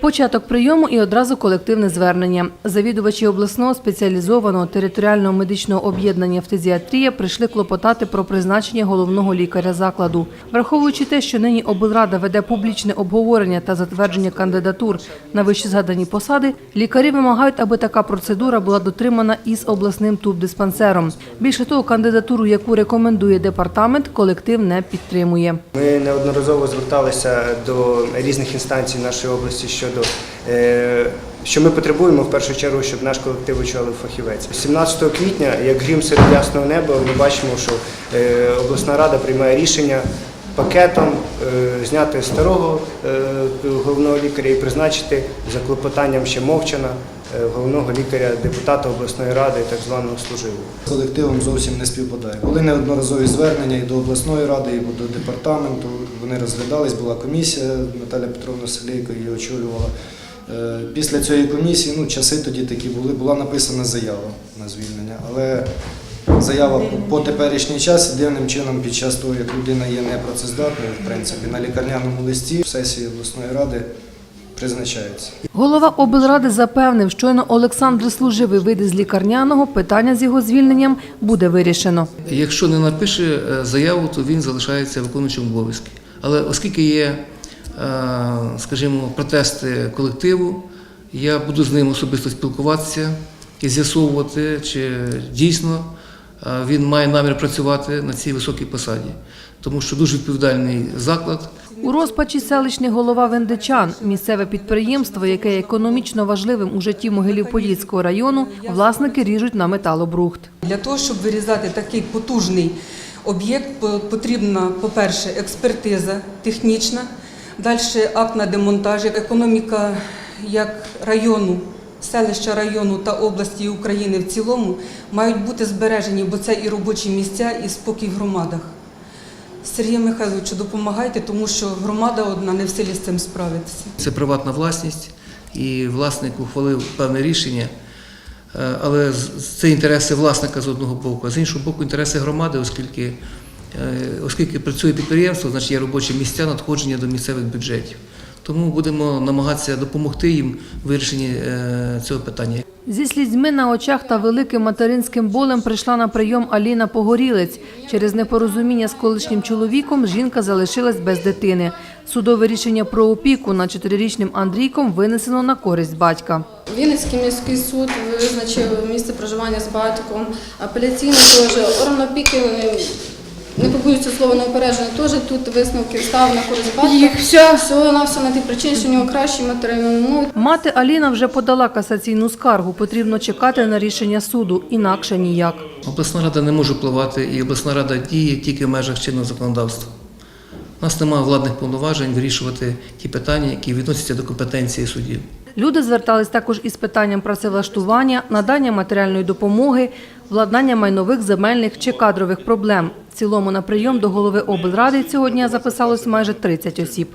Початок прийому і одразу колективне звернення. Завідувачі обласного спеціалізованого територіального медичного об'єднання «Фтизіатрія» прийшли клопотати про призначення головного лікаря закладу. Враховуючи те, що нині облрада веде публічне обговорення та затвердження кандидатур на вищезгадані посади, лікарі вимагають, аби така процедура була дотримана із обласним тубдиспансером. Більше того, кандидатуру, яку рекомендує департамент, колектив не підтримує. Ми неодноразово зверталися до різних інстанцій нашої щодо е, що ми потребуємо в першу чергу, щоб наш колектив очолив фахівець. 17 квітня, як грім серед ясного неба, ми бачимо, що е, обласна рада приймає рішення пакетом е, зняти старого головного лікаря і призначити за клопотанням ще мовчана головного лікаря депутата обласної ради, так званого служивого. З колективом зовсім не співпадає. Були неодноразові звернення і до обласної ради, і до департаменту. Вони розглядались, була комісія, Наталя Петровна Селейко її очолювала. Е, Після цієї комісії, ну, часи тоді такі були, була написана заява на звільнення. Але заява по теперішній час дивним чином під час того, як людина є непрацездатною, в принципі, на лікарняному листі в сесії обласної ради призначається. Голова облради запевнив, щойно Олександр Служивий вийде з лікарняного, питання з його звільненням буде вирішено. Якщо не напише е, заяву, то він залишається виконуючим обов'язки. Але оскільки є, е, скажімо, протести колективу, я буду з ним особисто спілкуватися і з'ясовувати, чи дійсно е, він має намір працювати на цій високій посаді, тому що дуже відповідальний заклад. У розпачі селищний голова Вендичан, місцеве підприємство, яке є економічно важливим у житті Могилів-Подільського району, власники ріжуть на металобрухт. Для того, щоб вирізати такий потужний об'єкт, потрібна, по-перше, експертиза технічна, далі акт на демонтаж, економіка як району, селища району та області України в цілому мають бути збережені, бо це і робочі місця, і спокій в громадах. Сергію Михайловичу, допомагайте, тому що громада одна не в силі з цим справитися. Це приватна власність, і власник ухвалив певне рішення. Е, Але це інтереси власника з одного боку, а з іншого боку, інтереси громади, оскільки, е, оскільки працює підприємство, значить є робочі місця, надходження до місцевих бюджетів. Тому будемо намагатися допомогти їм в вирішенні е, цього питання. Зі слізьми на очах та великим материнським болем прийшла на прийом Аліна Погорілець. Через непорозуміння з колишнім чоловіком жінка залишилась без дитини. Судове рішення про опіку над чотирирічним Андрійком винесено на користь батька. Вінницький міський суд визначив місце проживання з батьком, апеляційний теж, орган опіки, е, не побоюся слова неупереджений, теж тут висновки став на користь. Їх все. Все на все на тій причині, що у нього кращі матеріальні умови. Мати Аліна вже подала касаційну скаргу. Потрібно чекати на рішення суду, інакше ніяк. Обласна рада не може впливати, і обласна рада діє тільки в межах чинного законодавства. У нас немає владних повноважень вирішувати ті питання, які відносяться до компетенції судів. Люди звертались також із питанням працевлаштування, надання матеріальної допомоги, владнання майнових, земельних чи кадрових проблем. В цілому на прийом до голови облради цього дня записалось майже 30 осіб.